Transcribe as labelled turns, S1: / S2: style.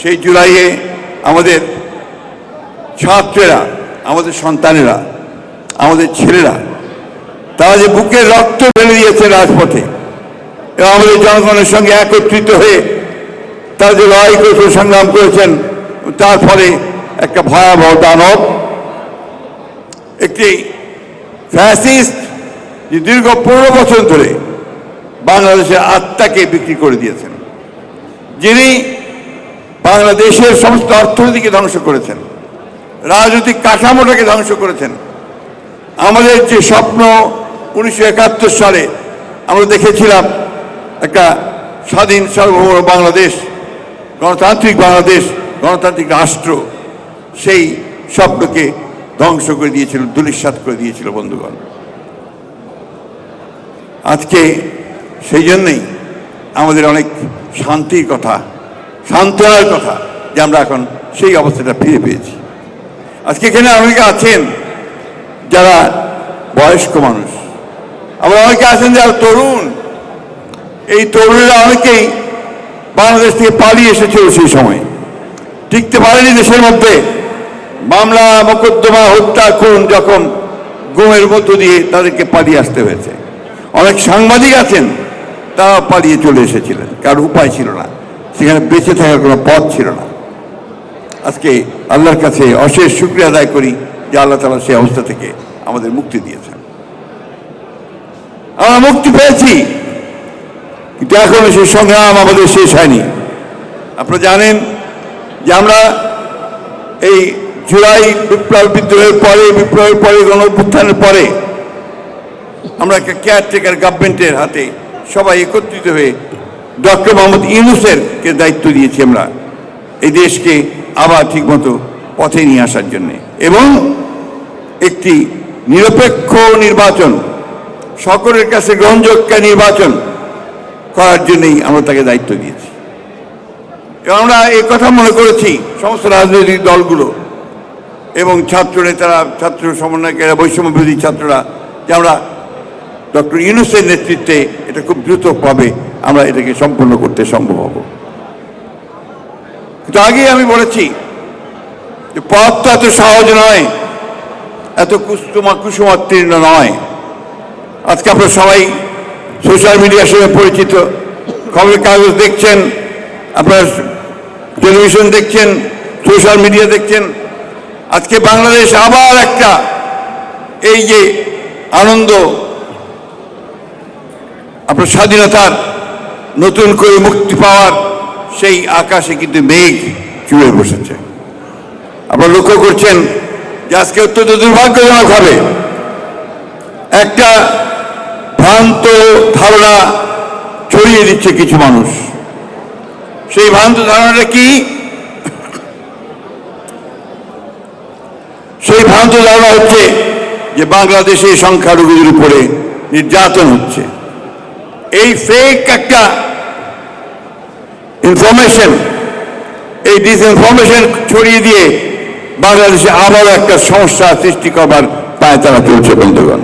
S1: সেই জুলাইয়ে আমাদের ছাত্রেরা, আমাদের সন্তানেরা, আমাদের ছেলেরা, তারা যে বুকের রক্ত ফেলে দিয়েছে রাজপথে, এবং আমাদের জনগণের সঙ্গে একত্রিত হয়ে তারা যে লড়াই করেছেন সংগ্রাম করেছেন, তার ফলে একটা ভয়াবহ দানব, একটি ফ্যাসিস্ট যে দীর্ঘ পনেরো বছর ধরে বাংলাদেশের আত্মাকে বিক্রি করে দিয়েছেন। যিনি বাংলাদেশের সমস্ত অর্থনীতিকে ধ্বংস করেছেন। রাজনৈতিক কাঠামোটাকে ধ্বংস করেছেন। আমাদের যে স্বপ্ন উনিশশো একাত্তর সালে আমরা দেখেছিলাম একটা স্বাধীন সার্বভৌম বাংলাদেশ, গণতান্ত্রিক বাংলাদেশ, গণতান্ত্রিক রাষ্ট্র, সেই স্বপ্নকে ধ্বংস করে দিয়েছিল দুলিশ্বাত করে দিয়েছিল বন্ধুগণ। আজকে সেই জন্যই আমাদের অনেক শান্তির কথা সান্ত্বনার কথা যে আমরা এখন সেই অবস্থাটা ফিরে পেয়েছি। আজকে এখানে অনেকে আছেন যারা বয়স্ক মানুষ। আবার অনেকে আছেন যারা তরুণ। এই তরুণেরা অনেকেই বাংলাদেশ থেকে পালিয়ে এসেছিল সেই সময়। টিকতে পারেনি দেশের মধ্যে। মামলা, মোকদ্দমা, হত্যা, খুন যখন গুমের মধ্য দিয়ে তাদেরকে পালিয়ে আসতে হয়েছে। অনেক সাংবাদিক আছেন তারা পালিয়ে চলে এসেছিলেন। কারণ উপায় ছিল না। সেখানে বেঁচে থাকার কোনো পথ ছিল না। আজকে আল্লাহর কাছে অশেষ শুক্রিয়া আদায় করি যে আল্লাহ তালা সেই অবস্থা থেকে আমাদের মুক্তি দিয়েছেন। আমরা মুক্তি পেয়েছি, কিন্তু এখনও সেই সংগ্রাম আমাদের শেষ হয়নি। আপনারা জানেন যে আমরা এই জুলাই বিপ্লব বিদ্রোহের পরে, বিপ্লবের পরে, গণ পরে আমরা একটা কেয়ারটেকার গভর্নমেন্টের হাতে সবাই একত্রিত হয়ে ডক্টর মোহাম্মদ ইউনুসের কে দায়িত্ব দিয়েছি আমরা এই দেশকে আবার ঠিকমতো পথে নিয়ে আসার জন্যে। এবং একটি নিরপেক্ষ নির্বাচন, সকলের কাছে গ্রহণযোগ্য নির্বাচন করার জন্যই আমরা তাকে দায়িত্ব দিয়েছি। এবং আমরা এই কথা মনে করেছি সমস্ত রাজনৈতিক দলগুলো এবং ছাত্র নেতারা, ছাত্র সমন্বয়কেরা বৈষম্য বিরোধী ছাত্ররা, যে আমরা ডক্টর ইউনুসের নেতৃত্বে এটা খুব দ্রুতভাবে আমরা এটাকে সম্পূর্ণ করতে সম্ভব হব। কিন্তু আগেই আমি বলেছি যে পথ তো এত সহজ নয়, এত কুসুমা কুসুমাত্তীর্ণ নয়। আজকে আপনারা সবাই সোশ্যাল মিডিয়ার সঙ্গে পরিচিত, খবরের কাগজ দেখছেন, আপনারা টেলিভিশন দেখছেন, সোশ্যাল মিডিয়া দেখছেন। আজকে বাংলাদেশ আবার একটা এই যে আনন্দ, আপনার স্বাধীনতার নতুন করে মুক্তি পাওয়ার সেই আকাশে কিন্তু মেঘ চুড়ে বসেছে। আপনারা লক্ষ্য করছেন যে আজকে অত্যন্ত দুর্ভাগ্যজনক হবে একটা ভ্রান্ত ধারণা ছড়িয়ে দিচ্ছে কিছু মানুষ। সেই ভ্রান্ত ধারণাটা কি? সেই ভ্রান্ত ধারণা হচ্ছে যে বাংলাদেশে সংখ্যালঘুদের উপরে নির্যাতন হচ্ছে। এই ফেক একটা ইনফরমেশন এই ডিসইনফরমেশন ছড়িয়ে দিয়ে বাংলাদেশে আবারও একটা সমস্যা সৃষ্টি করবার পায় তারা চলছে বন্ধুগণ।